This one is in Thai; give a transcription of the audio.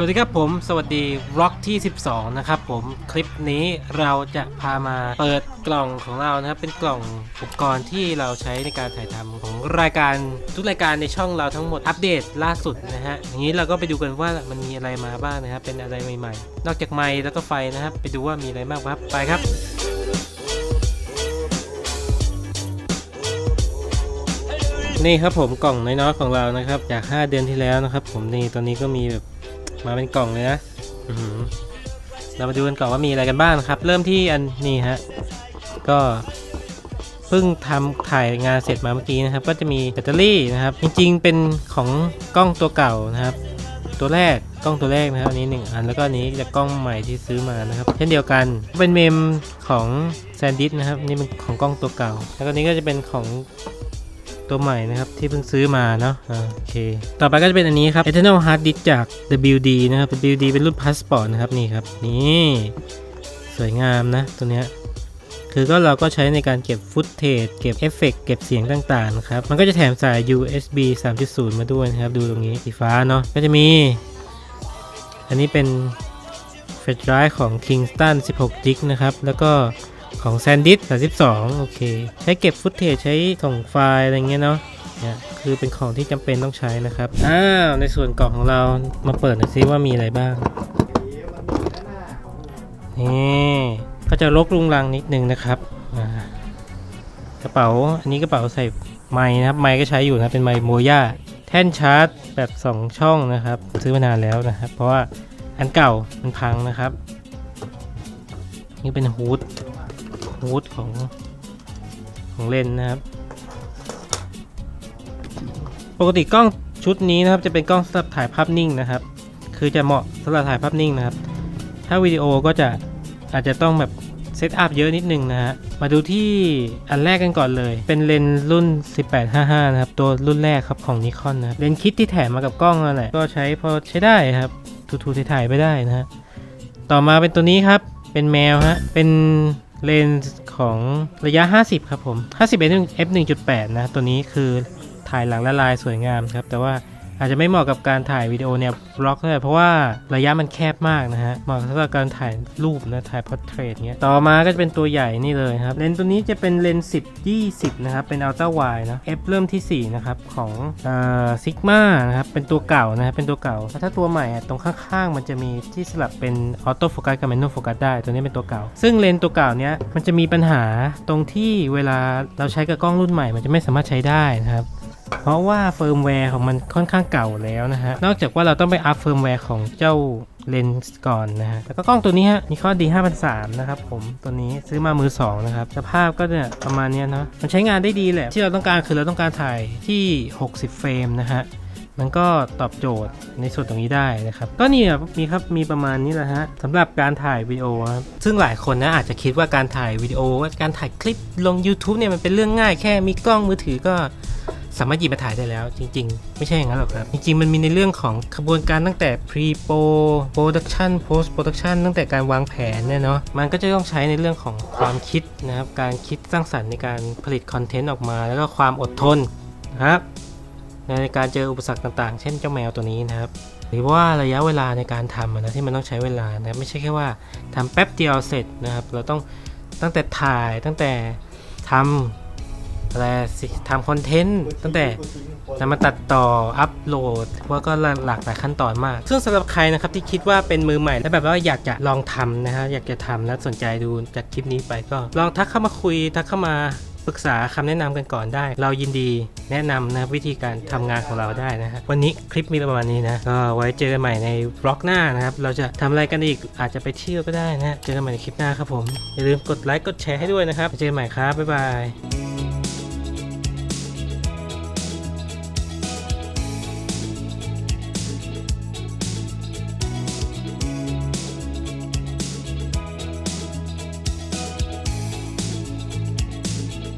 สวัสดีครับผมสวัสดีร็อกที่ 12 นะครับผมคลิปนี้เราจะพามาเปิดกล่องของเรานะครับเป็นกล่องอุปกรณ์ที่เราใช้ในการถ่ายทำของรายการทุกรายการในช่องเราทั้งหมดอัปเดตล่าสุดนะฮะอย่างนี้เราก็ไปดูกันว่ามันมีอะไรมาบ้างนะครับเป็นอะไรใหม่ๆ นอกจากไมค์แล้วก็ไฟนะครับ ไปดูว่ามีอะไรบ้างครับไปครับนี่ครับผมกล่องน้อยๆของเรานะครับ จาก 5 เดือนที่แล้วนะครับ ผมนี่ตอนนี้ก็มีแบบ มาเป็นกล่องเลยนะอื้อหือเรามาดูกันก่อนว่ามีอะไรกันบ้างนะครับ เริ่มที่อันนี้ฮะ ก็เพิ่งทำถ่ายงานเสร็จมาเมื่อกี้นะครับ ก็จะมีแบตเตอรี่นะครับ จริงๆ เป็นของกล้องตัวเก่านะครับ ตัวแรกกล้องตัวแรกนะครับอันนี้หนึ่งอันแล้วก็อันนี้จะกล้องใหม่ที่ซื้อมานะครับ เช่นเดียวกันเป็นเมมของแซนดิสนะครับนี่เป็นของกล้องตัวเก่า แล้วก็นี้ก็จะเป็นของ ตัวใหม่นะครับที่เพิ่งซื้อมาเนาะโอเค ต่อไปก็จะเป็นอันนี้ครับ Eternal Hard Disk จาก WD นะครับ WD เป็นรุ่น Passport นะครับนี่ครับนี่สวยงามนะตัวเนี้ยคือก็เราก็ใช้ในการเก็บฟุตเทจเก็บเอฟเฟกต์เก็บเสียงต่างๆนะครับ มันก็จะแถมสาย USB 3.0 มาด้วยนะครับ ดูตรงนี้สีฟ้าเนาะก็จะมี อันนี้เป็น Flash Drive ของ Kingston 16 g b นะครับ แล้วก็ ของ s a n d i s 32 โอเค ใช้เก็บฟุตเทจใช้ส่งไฟล์อะไรเงี้ยเนาะเนี่ยคือเป็นของที่จำเป็นต้องใช้นะครับ อ้าว ในส่วนกล่องของเรามาเปิดหน่อยซิว่ามีอะไรบ้าง นี่ก็จะรกรุงรังนิดนึงนะครับกระเป๋าอันนี้กระเป๋าใส่ไม้นะครับ ไม้ก็ใช้อยู่นะเป็นไม้โมย่าแท่นชาร์จแบบ 2 ช่องนะครับ ซื้อมานานแล้วนะครับ เพราะว่าอันเก่ามันพังนะครับ นี่เป็นฮูด ฮูดของของเลนส์นะครับ ปกติกล้องชุดนี้นะครับจะเป็นกล้องสำหรับถ่ายภาพนิ่งนะครับ คือจะเหมาะสำหรับถ่ายภาพนิ่งนะครับ ถ้าวิดีโอก็จะอาจจะต้องแบบเซตอัพเยอะนิดนึงนะฮะ มาดูที่อันแรกกันก่อนเลย เป็นเลนส์รุ่น 1855 นะครับ ตัวรุ่นแรกครับของนิคอนนะเลนส์คิดที่แถมมากับกล้องนั่นแหละ ก็ใช้พอใช้ได้ครับ ทูๆถ่ายไปได้นะฮะ ต่อมาเป็นตัวนี้ครับ เป็นแมวฮะ เป็น เลนส์ของระยะ 50 ครับผม 50 f 1.8 นะ ตัวนี้คือถ่ายหลังละลายสวยงามครับ แต่ว่า อาจจะไม่เหมาะกับการถ่ายวิดีโอเนี่ยบล็อกเลยเพราะว่าระยะมันแคบมากนะฮะเหมาะสำหรับการถ่ายรูปนะถ่ายพอร์เทรตเงี้ยต่อมาก็จะเป็นตัวใหญ่นี่เลยครับเลนส์ตัวนี้จะเป็นเลนส์10 20 นะครับ เป็นอัลตร้าไวนะ f เริ่มที่ 4 นะครับ ของซิกมานะครับ เป็นตัวเก่านะครับเป็นตัวเก่า ถ้าตัวใหม่อะตรงข้างๆ มันจะมีที่สลับเป็นออโต้โฟกัสกับแมนนวลโฟกัสได้ตัวนี้เป็นตัวเก่า ซึ่งเลนส์ตัวเก่าเนี้ยมันจะมีปัญหาตรงที่เวลาเราใช้กับกล้องรุ่นใหม่ มันจะไม่สามารถใช้ได้นะครับ เพราะว่าเฟิร์มแวร์ของมันค่อนข้างเก่าแล้วนะฮะ นอกจากว่าเราต้องไปอัพเฟิร์มแวร์ของเจ้าเลนส์ก่อนนะฮะ แล้วก็กล้องตัวนี้ฮะ มีข้อดี 5003นะครับผม ตัวนี้ซื้อมามือสองนะครับ สภาพก็เนี่ยประมาณนี้เนาะมันใช้งานได้ดีแหละ ที่เราต้องการคือเราต้องการถ่ายที่ 60 เฟรมนะฮะมันก็ตอบโจทย์ในส่วนตรงนี้ได้นะครับ ก็นี่มีครับมีประมาณนี้แหละฮะสำหรับการถ่ายวิดีโอครับซึ่งหลายคนนะอาจจะคิดว่าการถ่ายวิดีโอ การถ่ายคลิปลง YouTube เนี่ยมันเป็นเรื่องง่ายแค่มีกล้องมือถือก็ สามารถหยิบมาถ่ายได้แล้ว จริง ๆ ไม่ใช่อย่างนั้นหรอกครับ จริง ๆ มันมีในเรื่องของขบวนการตั้งแต่ pre pro production post production ตั้งแต่การวางแผนเนี่ยเนาะมันก็จะต้องใช้ในเรื่องของความคิดนะครับการคิดสร้างสรรค์ในการผลิตคอนเทนต์ออกมา แล้วก็ความอดทนนะครับในการเจออุปสรรคต่างๆ เช่นเจ้าแมวตัวนี้นะครับ หรือว่าระยะเวลาในการทำนะที่มันต้องใช้เวลานะไม่ใช่แค่ว่าทำแป๊บเดียวเสร็จนะครับ เราต้องตั้งแต่ถ่ายตั้งแต่ทำ อะไรสิทำคอนเทนต์ตั้งแต่นำมาตัดต่ออัปโหลดว่าก็หลากหลายขั้นตอนมาก ซึ่งสำหรับใครนะครับที่คิดว่าเป็นมือใหม่ และแบบว่าอยากจะลองทำนะฮะอยากจะทำและสนใจดูจากคลิปนี้ไปก็ ลองทักเข้ามาคุยทักเข้ามาปรึกษาคำแนะนำกันก่อนได้ เรายินดีแนะนำนะวิธีการทำงานของเราได้นะฮะวันนี้คลิปมีประมาณนี้นะก็ไว้เจอกันใหม่ในบล็อกหน้านะครับ เราจะทำอะไรกันอีกอาจจะไปเที่ยวก็ได้นะเจอกันใหม่ในคลิปหน้าครับผมอย่าลืมกดไลค์กดแชร์ให้ด้วยนะครับเจอกันใหม่ครับบ๊ายบาย